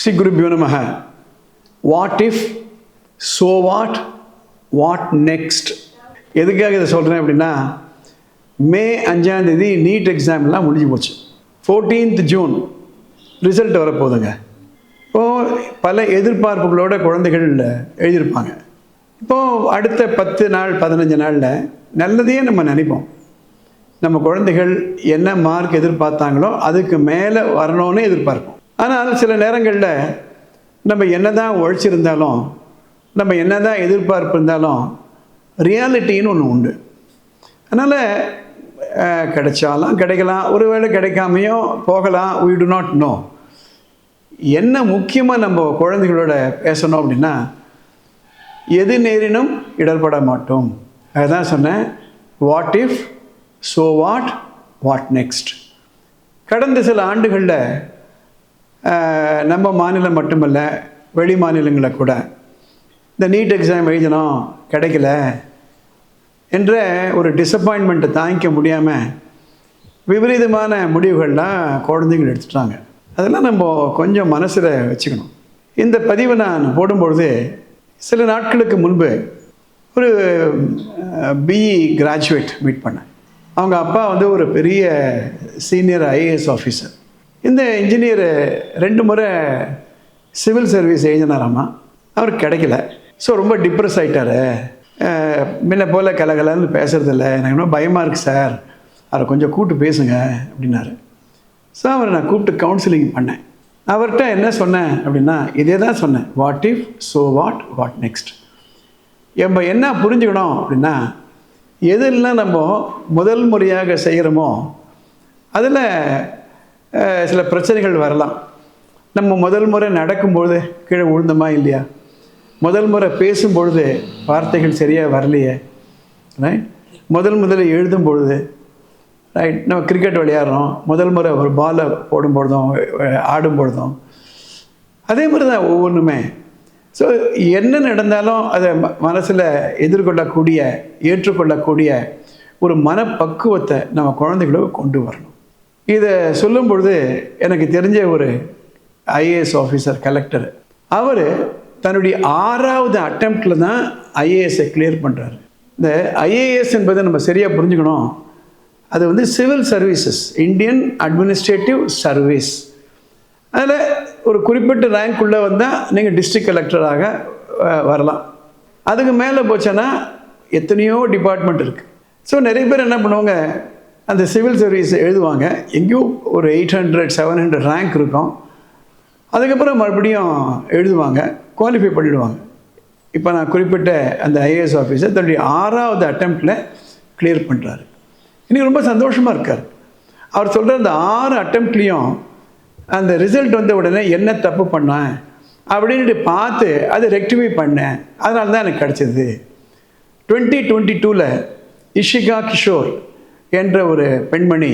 ஸ்ரீ குருபியோ நமக. What if so what what next எதுக்காக இதை சொல்கிறேன் அப்படின்னா மே அஞ்சாந்தேதி நீட் எக்ஸாம்லாம் முடிஞ்சு போச்சு. ஃபோர்டீன்த் ஜூன் ரிசல்ட் வரப்போகுதுங்க. இப்போது பல எதிர்பார்ப்புகளோட குழந்தைகள் எழுதியிருப்பாங்க. இப்போது அடுத்த பத்து நாள் பதினஞ்சு நாளில் நல்லதையே நம்ம நினைப்போம். நம்ம குழந்தைகள் என்ன மார்க் எதிர்பார்த்தாங்களோ அதுக்கு மேலே வரணும்னு எதிர்பார்ப்போம். ஆனால் சில நேரங்களில் நம்ம என்ன தான் உழைச்சிருந்தாலும் நம்ம என்ன தான் எதிர்பார்ப்பு இருந்தாலும் ரியாலிட்டின்னு ஒன்று உண்டு. அதனால் கிடைச்சாலும் கிடைக்கலாம். ஒருவேளை கிடைக்காமையோ போகலாம். வி டு நாட் நோ என்ன முக்கியமாக நம்ம குழந்தைகளோட பேசணும் அப்படின்னா எது நேரினும் இடர்பட மாட்டோம். அதுதான் சொன்னேன். What if so what what next கடந்த சில ஆண்டுகளில் நம்ம மாநிலம் மட்டுமல்ல வெளி மாநிலங்களில் கூட இந்த நீட் எக்ஸாம் எழுதணும் கிடைக்கல என்ற ஒரு டிசப்பாயின்மெண்ட்டை தாங்கிக்க முடியாமல் விபரீதமான முடிவுகள்லாம் குழந்தைங்க எடுத்துட்டாங்க. அதெல்லாம் நம்ம கொஞ்சம் மனசில் வச்சுக்கணும். இந்த பதிவை நான் போடும்பொழுது சில நாட்களுக்கு முன்பு ஒரு பிஇ கிராஜுவேட் மீட் பண்ணேன். அவங்க அப்பா வந்து ஒரு பெரிய சீனியர் ஐஏஎஸ் ஆஃபீஸர் இந்த இன்ஜினியர் ரெண்டு முறை சிவில் சர்வீஸ் எழுதினாராமா அவர் கிடைக்கல. ஸோ ரொம்ப டிப்ரெஸ் ஆகிட்டாரு முன்ன போல் கலகலன்னு பேசுகிறதில்ல எனக்கு இன்னும் பயமாக இருக்குது சார் அவரை கொஞ்சம் கூப்பிட்டு பேசுங்க அப்படின்னாரு. ஸோ அவரை நான் கூப்பிட்டு கவுன்சிலிங் பண்ணேன். அவர்கிட்ட என்ன சொன்னேன் அப்படின்னா இதே தான் சொன்னேன். What if so what what next நம்ம என்ன புரிஞ்சுக்கணும் அப்படின்னா எதெல்லாம் நம்ம முதல் முறையாக செய்கிறோமோ அதில் சில பிரச்சனைகள் வரலாம். நம்ம முதல் முறை நடக்கும்பொழுது கீழே உழுந்தமா இல்லையா? முதல் முறை பேசும்பொழுது வார்த்தைகள் சரியாக வரலையே. ரைட் முதல் முதல்ல எழுதும் பொழுது ரைட் நம்ம கிரிக்கெட் விளையாடுறோம். முதல் முறை ஒரு பாலை போடும் பொழுதும் ஆடும் பொழுதும் அதே மாதிரி தான் ஒவ்வொன்றுமே. ஸோ என்ன நடந்தாலும் அதை மனசில் எதிர்கொள்ளக்கூடிய ஏற்றுக்கொள்ளக்கூடிய ஒரு மனப்பக்குவத்தை நம்ம குழந்தைகளுக்கு கொண்டு வரணும். இதை சொல்லும் பொழுது எனக்கு தெரிஞ்ச ஒரு ஐஏஎஸ் ஆஃபீஸர் கலெக்டர் அவர் தன்னுடைய ஆறாவது அட்டம்ப்டில் தான் ஐஏஎஸை கிளியர் பண்ணுறாரு இந்த ஐஏஎஸ் என்பதை நம்ம சரியாக புரிஞ்சுக்கணும். அது வந்து civil services Indian administrative service அதில் ஒரு குறிப்பிட்ட ரேங்க் உள்ளே வந்தால் நீங்கள் டிஸ்ட்ரிக்ட் கலெக்டராக வரலாம். அதுக்கு மேலே போச்சேன்னா எத்தனையோ டிபார்ட்மெண்ட் இருக்குது ஸோ நிறைய பேர் என்ன பண்ணுவாங்க அந்த சிவில் சர்வீஸ் எழுதுவாங்க. எங்கேயோ ஒரு eight hundred seven hundred rank இருக்கும். அதுக்கப்புறம் மறுபடியும் எழுதுவாங்க. குவாலிஃபை பண்ணிவிடுவாங்க இப்போ நான் குறிப்பிட்ட அந்த ஐஏஎஸ் ஆஃபீஸர் தன்னுடைய ஆறாவது அட்டம்ப்டில் கிளியர் பண்ணுறாரு இன்றைக்கி ரொம்ப சந்தோஷமாக இருக்கார். அவர் சொல்கிற அந்த ஆறு அட்டம்ப்ட்லேயும் அந்த ரிசல்ட் வந்த உடனே என்ன தப்பு பண்ணேன் அப்படின்ட்டு பார்த்து அதை ரெக்டிஃபை பண்ணேன். அதனால தான் எனக்கு கிடச்சிது. டுவெண்ட்டி டுவெண்ட்டி டூவில் இஷிகா கிஷோர் என்ற ஒரு பெண்மணி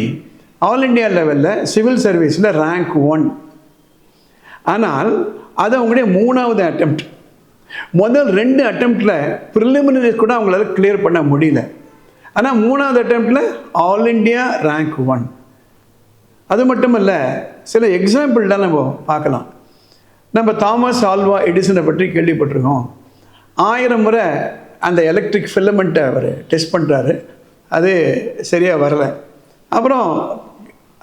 ஆல் இண்டியா லெவலில் சிவில் சர்வீஸில் ரேங்க் ஒன் ஆனால் அது அவங்களுடைய மூணாவது அட்டம்ப்ட் முதல் ரெண்டு அட்டம்ப்டில் ப்ரிலிமினரிஸ் கூட அவங்களால கிளியர் பண்ண முடியல. ஆனால் மூணாவது அட்டம்ப்டில் ஆல் இண்டியா ரேங்க் ஒன் அது மட்டும் இல்லை சில எக்ஸாம்பிள் தான் நம்ம பார்க்கலாம். நம்ம தாமஸ் ஆல்வா எடிசனை பற்றி கேள்விப்பட்டிருக்கோம். ஆயிரம் முறை அந்த எலக்ட்ரிக் ஃபிலமெண்ட்டை அவர் டெஸ்ட் பண்ணுறாரு அது சரியாக வரலை. அப்புறம்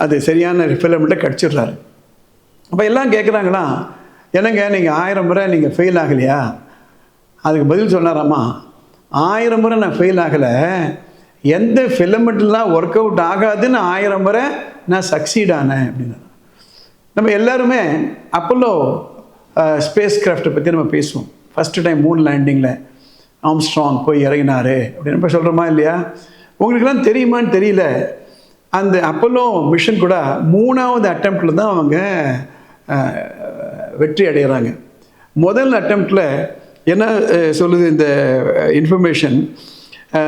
அது சரியான ஃபிலமெண்ட்டை கிடச்சிடுறாரு. அப்போ எல்லாம் கேட்குறாங்களா என்னங்க நீங்கள் ஆயிரம் முறை நீங்கள் ஃபெயில் ஆகலையா? அதுக்கு பதில் சொன்னாராம்மா ஆயிரம் முறை நான் ஃபெயில் ஆகலை. எந்த ஃபிலமெண்ட்லாம் ஒர்க் அவுட் ஆகாதுன்னு ஆயிரம் முறை நான் சக்சீட் ஆனேன் அப்படின்னு நம்ம எல்லாருமே அப்போல்லோ ஸ்பேஸ் கிராஃப்டை பற்றி நம்ம பேசுவோம். ஃபஸ்ட்டு டைம் மூன் லேண்டிங்கில் ஆம்ஸ்ட்ராங் போய் இறங்கினார் அப்படின்னு இப்போ சொல்கிறோமா இல்லையா? உங்களுக்கெல்லாம் தெரியுமான்னு தெரியல. அந்த அப்போல்லோ மிஷன் கூட மூணாவது அட்டம்ப்டில் தான் அவங்க வெற்றி அடைகிறாங்க முதல் அட்டம்ப்டில் என்ன சொல்லுது இந்த information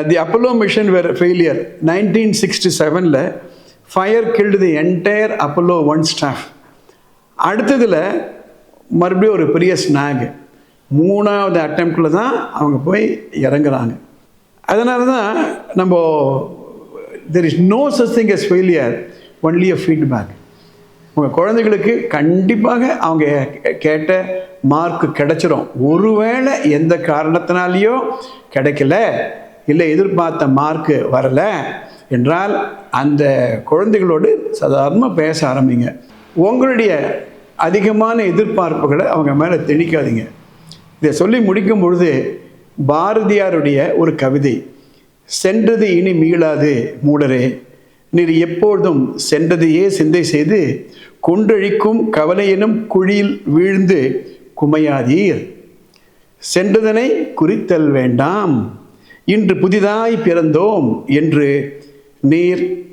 the Apollo mission where failure nineteen sixty செவனில் fire killed the entire Apollo one staff அடுத்ததில் மறுபடியும் ஒரு பெரிய ஸ்நாக் மூணாவது அட்டம்ப்டில் தான் அவங்க போய் இறங்குறாங்க. அதனால தான் நம்ம there is no such thing as failure only a feedback உங்கள் குழந்தைகளுக்கு கண்டிப்பாக அவங்க கேட்ட மார்க் கிடைச்சிரும். ஒருவேளை எந்த காரணத்தினாலேயோ கிடைக்கல இல்லை எதிர்பார்த்த மார்க்கு வரலை என்றால் அந்த குழந்தைகளோடு சாதாரணமாக பேச ஆரம்பிங்க. உங்களுடைய அதிகமான எதிர்பார்ப்புகளை அவங்க மேலே திணிக்காதீங்க. இதை சொல்லி முடிக்கும் பொழுது பாரதியாருடைய ஒரு கவிதை சென்றது இனி மீளாது மூடரே நீர் எப்பொழுதும் சென்றதையே சிந்தை செய்து கொன்றழிக்கும் கவலையினும் குழியில் வீழ்ந்து குமையாதீர். சென்றதனை குறித்தல் வேண்டாம் இன்று புதிதாய் பிறந்தோம் என்று நீர்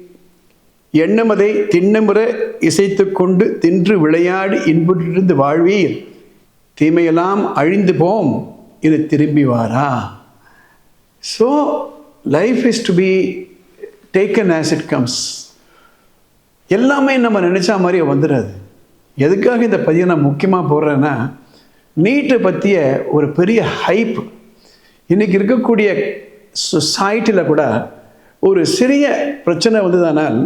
எண்ணமதை திண்ணமுற இசைத்து கொண்டு தின்று விளையாடி இன்புற்றிருந்து வாழ்வீர். தீமையெல்லாம் அழிந்து போம் இது திரும்பி வாரா? So life is to be taken as it comes எல்லாமே நம்ம நினச்சா மாதிரியே வந்துடாது எதுக்காக இந்த பதிவை நான் முக்கியமாக போடுறேன்னா நீட்டை பற்றிய ஒரு பெரிய ஹைப் இன்றைக்கி இருக்கக்கூடிய சொசைட்டியில் கூட ஒரு சிறிய பிரச்சனை வந்ததானால்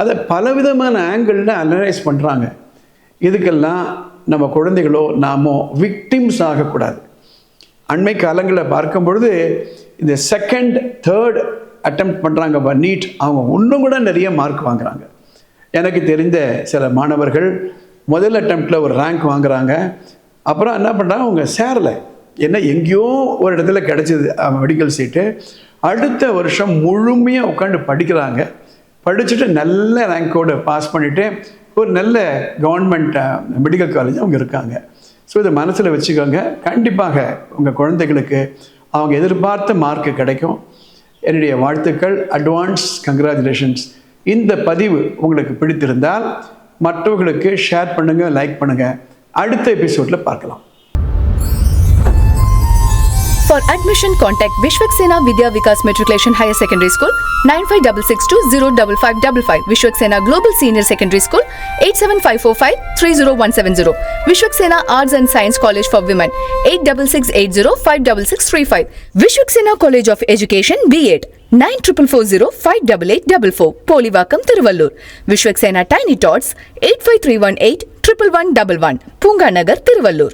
அதை பலவிதமான ஆங்கிளில் அனலைஸ் பண்ணுறாங்க இதுக்கெல்லாம் நம்ம குழந்தைகளோ நாமோ விக்டிம்ஸ் ஆகக்கூடாது. அண்மை காலங்களில் பார்க்கும் பொழுது இந்த செகண்ட் தேர்ட் அட்டெம்ப்ட் பண்ணுறாங்க நீட் அவங்க இன்னும் கூட நிறைய மார்க் வாங்குறாங்க. எனக்கு தெரிந்த சில மாணவர்கள் முதல் அட்டம்ப்டில் ஒரு ரேங்க் வாங்குறாங்க. அப்புறம் என்ன பண்ணுறாங்க அவங்க சேரலை. என்ன எங்கேயோ ஒரு இடத்துல கிடச்சிது மெடிக்கல் சீட்டு அடுத்த வருஷம் முழுமையாக உட்காந்து படிக்கிறாங்க. படிச்சுட்டு நல்ல ரேங்கோடு பாஸ் பண்ணிவிட்டு ஒரு நல்ல கவர்மெண்ட் மெடிக்கல் காலேஜ் அவங்க இருக்காங்க. ஸோ இதை மனசில் வச்சுக்கோங்க. கண்டிப்பாக உங்கள் குழந்தைகளுக்கு அவங்க எதிர்பார்த்த மார்க்கு கிடைக்கும். என்னுடைய வாழ்த்துக்கள். அட்வான்ஸ் கங்க்ராச்சுலேஷன்ஸ் இந்த பதிவு உங்களுக்கு பிடித்திருந்தால் மற்றவர்களுக்கு ஷேர் பண்ணுங்கள் லைக் பண்ணுங்கள் அடுத்த எபிசோடில் பார்க்கலாம். For admission, contact Vishwaksena Vidya Vikas Matriculation Higher Secondary School 95662055555 Vishwaksena Global Senior Secondary School 87545-30170 Vishwaksena Arts and Science College for Women 8680-56635 Vishwaksena College of Education B.Ed 9440-58844 Polivakam Tiruvallur Vishwaksena Tiny Tots 85318 11111 Punga Nagar Tiruvallur